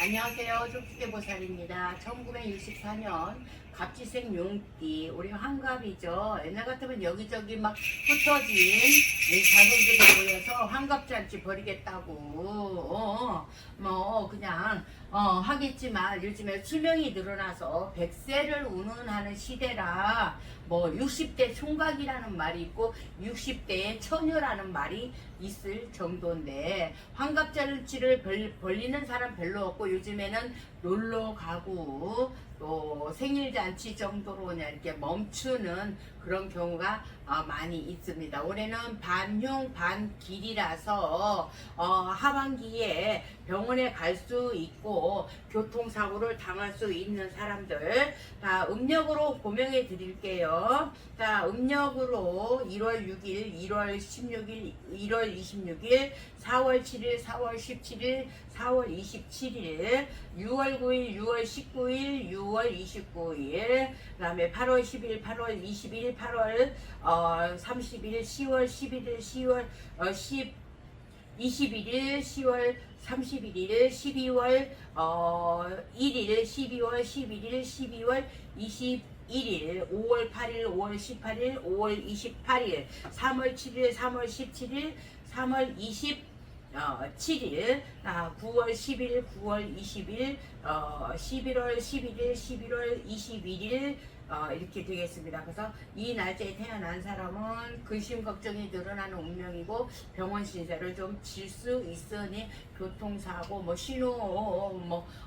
안녕하세요. 족수계보살입니다. 1964년 갑지생 용띠 우리 환갑이죠. 옛날 같으면 여기저기 막 흩어진 이 자손들이 모여서 환갑잔치 벌이겠다고 어, 뭐 그냥 어, 하겠지만 요즘에 수명이 늘어나서 100세를 운운하는 시대라 뭐 60대 총각이라는 말이 있고 60대의 처녀라는 말이 있을 정도인데 환갑잔치를 벌, 벌리는 사람 별로 없고 요즘에는 놀러 가고 또 생일 잔치 정도로 그냥 이렇게 멈추는 그런 경우가 어, 많이 있습니다. 올해는 반흉 반길이라서 어, 하반기에 병원에 갈 수 있고 교통사고를 당할 수 있는 사람들 자 음력으로 고명해 드릴게요. 자 음력으로 1월 6일, 1월 16일, 1월 26일, 4월 7일, 4월 17일, 4월 27일, 6월 9일, 6월 19일, 6월 29일, 그 다음에 8월 10일, 8월 20일, 8월 어, 30일, 10월 11일, 10월 어, 10, 21일, 10월 31일, 12월 어, 1일, 12월 11일, 12월 21일, 5월 8일, 5월 18일, 5월 28일, 3월 7일, 3월 17일, 3월 20 어, 7일, 아, 9월 10일, 9월 20일, 어, 11월 11일, 11월 21일, 어, 이렇게 되겠습니다. 그래서 이 날짜에 태어난 사람은 근심 걱정이 늘어나는 운명이고 병원 신세를 좀 질 수 있으니 교통사고 뭐 신호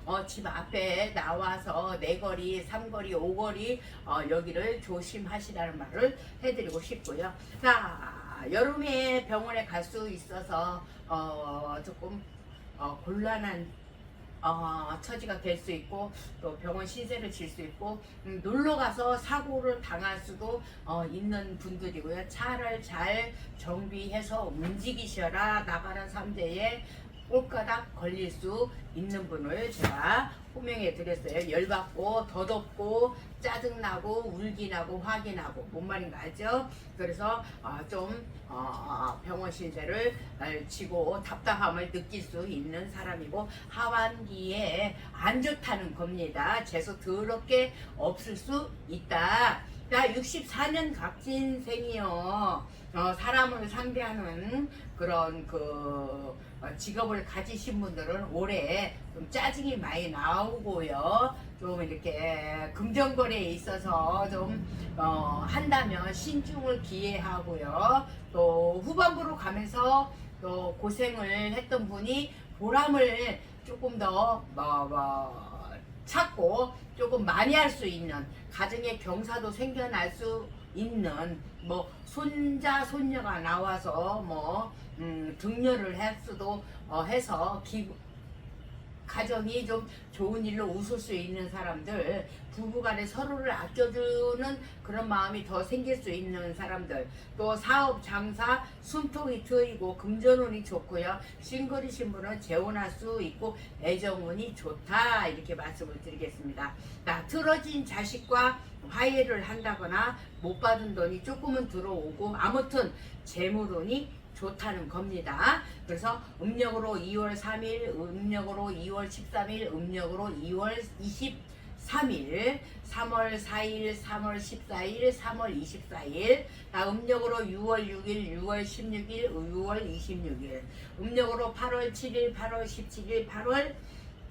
뭐집 앞에 나와서 네 거리, 삼거리, 오거리 어, 여기를 조심하시라는 말을 해드리고 싶고요. 자 여름에 병원에 갈 수 있어서 어, 조금 어, 곤란한 어, 처지가 될 수 있고 또 병원 신세를 질 수 있고 음, 놀러 가서 사고를 당할 수도 어, 있는 분들이고요. 차를 잘 정비해서 움직이셔라 나가는 삼재에 꼴가닥 걸릴 수 있는 분을 제가 호명해 드렸어요. 열받고 더덥고 짜증나고 울기나고 화기 나고 뭔 말인가 알죠? 그래서 어, 좀 어, 병원 신세를 어, 지고 답답함을 느낄 수 있는 사람이고 하반기에 안 좋다는 겁니다. 재수 더럽게 없을 수 있다. 자, 64년 갑진생이요. 어, 사람을 상대하는 그런 그 어, 직업을 가지신 분들은 올해 좀 짜증이 많이 나오고요. 좀 이렇게 금전거래에 있어서 좀 어, 한다면 신중을 기해하고요. 또 후반부로 가면서 또 고생을 했던 분이 보람을 조금 더 뭐, 뭐, 찾고 조금 많이 할 수 있는 가정의 경사도 생겨날 수 있는 뭐 손자 손녀가 나와서 뭐 음, 등려를 할 수도 어, 해서 기, 가정이 좀 좋은 일로 웃을 수 있는 사람들, 부부간에 서로를 아껴주는 그런 마음이 더 생길 수 있는 사람들, 또 사업, 장사, 숨통이 트이고 금전운이 좋고요. 싱글이신 분은 재혼할 수 있고 애정운이 좋다 이렇게 말씀을 드리겠습니다. 나 틀어진 자식과 화해를 한다거나 못 받은 돈이 조금은 들어오고 아무튼 재물운이 좋다는 겁니다. 그래서 음력으로 2월 3일, 음력으로 2월 13일, 음력으로 2월 23일, 3월 4일, 3월 14일, 3월 24일, 다 음력으로 6월 6일, 6월 16일, 6월 26일, 음력으로 8월 7일, 8월 17일, 8월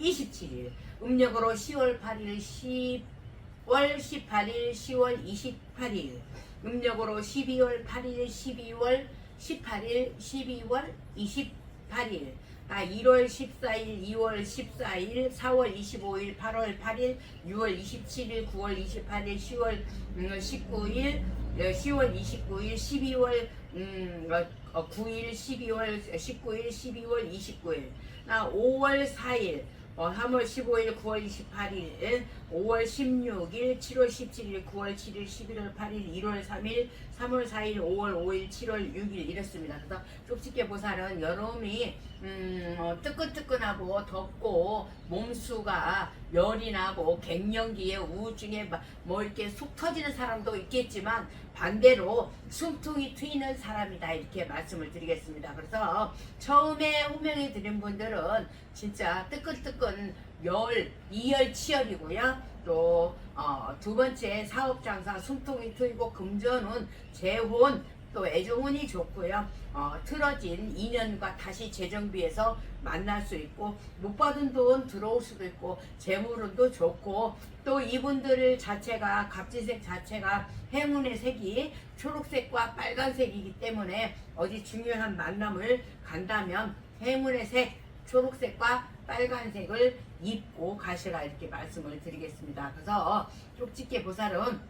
27일, 음력으로 10월 8일, 10 월 18일, 10월 28일, 음력으로 12월 8일, 12월 18일, 12월 28일, 아, 1월 14일, 2월 14일, 4월 25일, 8월 8일, 6월 27일, 9월 28일, 10월 19일, 10월 29일, 12월 음, 어, 9일, 12월 19일, 12월 29일, 아, 5월 4일, 어, 3월 15일, 9월 28일, 5월 16일, 7월 17일, 9월 7일, 11월 8일, 1월 3일, 3월 4일, 5월 5일, 7월 6일 이렇습니다. 그래서 쪽집게 보살은 여름이 음, 어, 뜨끈뜨끈하고 덥고 몸수가 열이 나고 갱년기에 우울증에 막뭐 이렇게 속 터지는 사람도 있겠지만 반대로 숨통이 트이는 사람이다 이렇게 말씀을 드리겠습니다. 그래서 처음에 호명해 드린 분들은 진짜 뜨끈뜨끈 열, 이열치열이고요. 또, 어, 두 번째 사업장사 숨통이 트이고 금전운, 재혼, 또 애정운이 좋고요. 어, 틀어진 인연과 다시 재정비해서 만날 수 있고 못 받은 돈 들어올 수도 있고 재물운도 좋고 또 이분들 자체가 갑진색 자체가 행운의 색이 초록색과 빨간색이기 때문에 어디 중요한 만남을 간다면 행운의 색 초록색과 빨간색을 입고 가시라 이렇게 말씀을 드리겠습니다. 그래서 쪽집게 보살은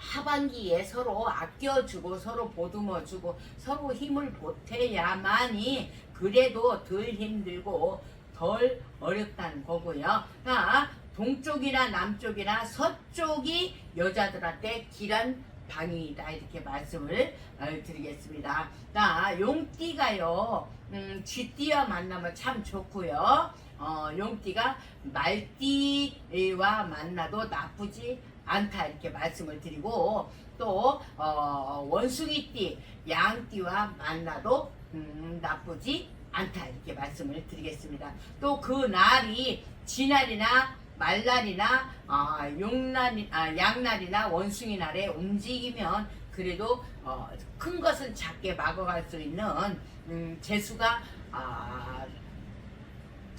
하반기에 서로 아껴주고 서로 보듬어주고 서로 힘을 보태야만이 그래도 덜 힘들고 덜 어렵다는 거고요. 자, 동쪽이나 남쪽이나 서쪽이 여자들한테 길한 방이다 이렇게 말씀을 어, 드리겠습니다. 자, 용띠가요, 음, 쥐띠와 만나면 참 좋고요. 어, 용띠가 말띠와 만나도 나쁘지 않다 이렇게 말씀을 드리고 또 어, 원숭이띠, 양띠와 만나도 음, 나쁘지 않다 이렇게 말씀을 드리겠습니다. 또 그 날이 지날이나 말날이나 아, 용날, 아, 양날이나 원숭이 날에 움직이면 그래도 어, 큰 것은 작게 막아갈 수 있는 음, 재수가 아,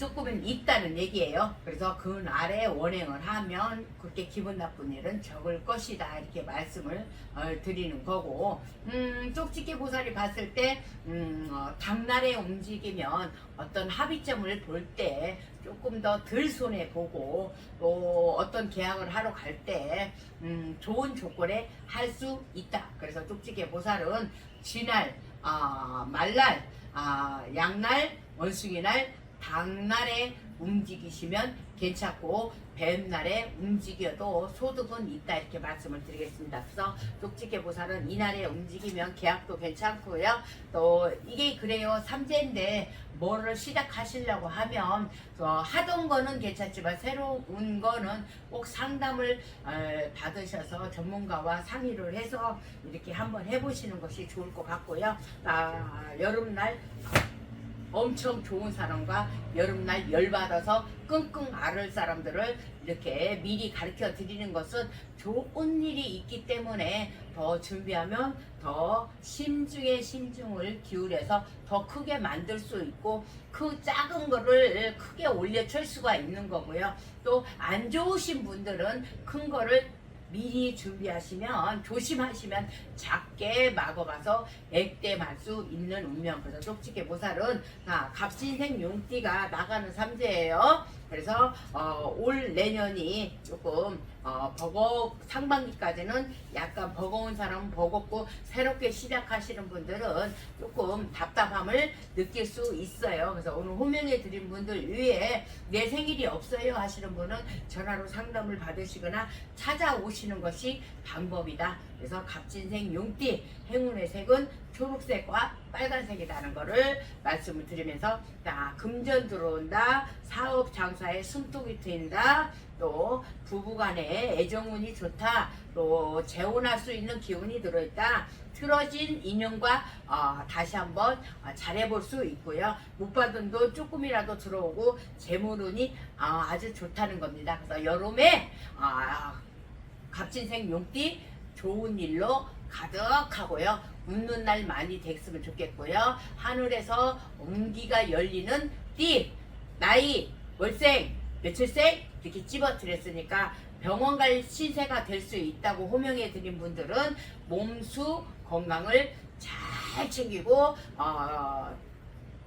조금은 있다는 얘기예요. 그래서 그 날에 원행을 하면 그렇게 기분 나쁜 일은 적을 것이다 이렇게 말씀을 어, 드리는 거고 음, 쪽집게 보살이 봤을 때 음, 어, 당날에 움직이면 어떤 합의점을 볼 때 조금 더 덜 손해 보고 또 어떤 계약을 하러 갈때 음, 좋은 조건에 할 수 있다. 그래서 쪽집게 보살은 지날, 아, 말날, 아, 양날, 원숭이날 당날에 움직이시면 괜찮고 뱀날에 움직여도 소득은 있다 이렇게 말씀을 드리겠습니다. 그래서 쪽집게 보살은 이날에 움직이면 계약도 괜찮고요. 또 이게 그래요. 삼재인데 뭐를 시작하시려고 하면 어, 하던 거는 괜찮지만 새로운 거는 꼭 상담을 어, 받으셔서 전문가와 상의를 해서 이렇게 한번 해보시는 것이 좋을 것 같고요. 아, 여름날 엄청 좋은 사람과 여름날 열받아서 끙끙 앓을 사람들을 이렇게 미리 가르쳐 드리는 것은 좋은 일이 있기 때문에 더 준비하면 더 심중에 심중을 기울여서 더 크게 만들 수 있고 그 작은 거를 크게 올려칠 수가 있는 거고요. 또 안 좋으신 분들은 큰 거를 미리 준비하시면 조심하시면 작게 막아가서 액땜할 수 있는 운명. 그래서 쪽집게 보살은 아, 갑신생 용띠가 나가는 삼재예요 그래서 어, 올 내년이 조금 어, 버거 상반기까지는 약간 버거운 사람은 버겁고 새롭게 시작하시는 분들은 조금 답답함을 느낄 수 있어요. 그래서 오늘 호명해 드린 분들 위에 내 생일이 없어요 하시는 분은 전화로 상담을 받으시거나 찾아오시는 것이 방법이다. 그래서 갑진생 용띠 행운의 색은 초록색과 빨간색이라는 거를 말씀을 드리면서 자 금전 들어온다 사업 장사에 숨통이 트인다 또 부부간에 애정운이 좋다 또 재혼할 수 있는 기운이 들어있다 틀어진 인연과 어, 다시 한번 어, 잘해볼 수 있고요. 못 받은 돈 조금이라도 들어오고 재물운이 어, 아주 좋다는 겁니다. 그래서 여름에 어, 갑진생 용띠 좋은 일로 가득하고요. 웃는 날 많이 됐으면 좋겠고요. 하늘에서 온기가 열리는 띠, 나이, 월생, 며칠생 이렇게 집어드렸으니까 병원 갈 신세가 될 수 있다고 호명해 드린 분들은 몸수 건강을 잘 챙기고 어,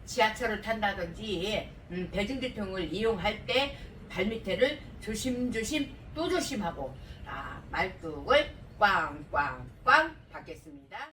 지하철을 탄다든지 음, 대중교통을 이용할 때 발밑에를 조심조심 또 조심하고 아, 말뚝을 꽝꽝꽝 받겠습니다.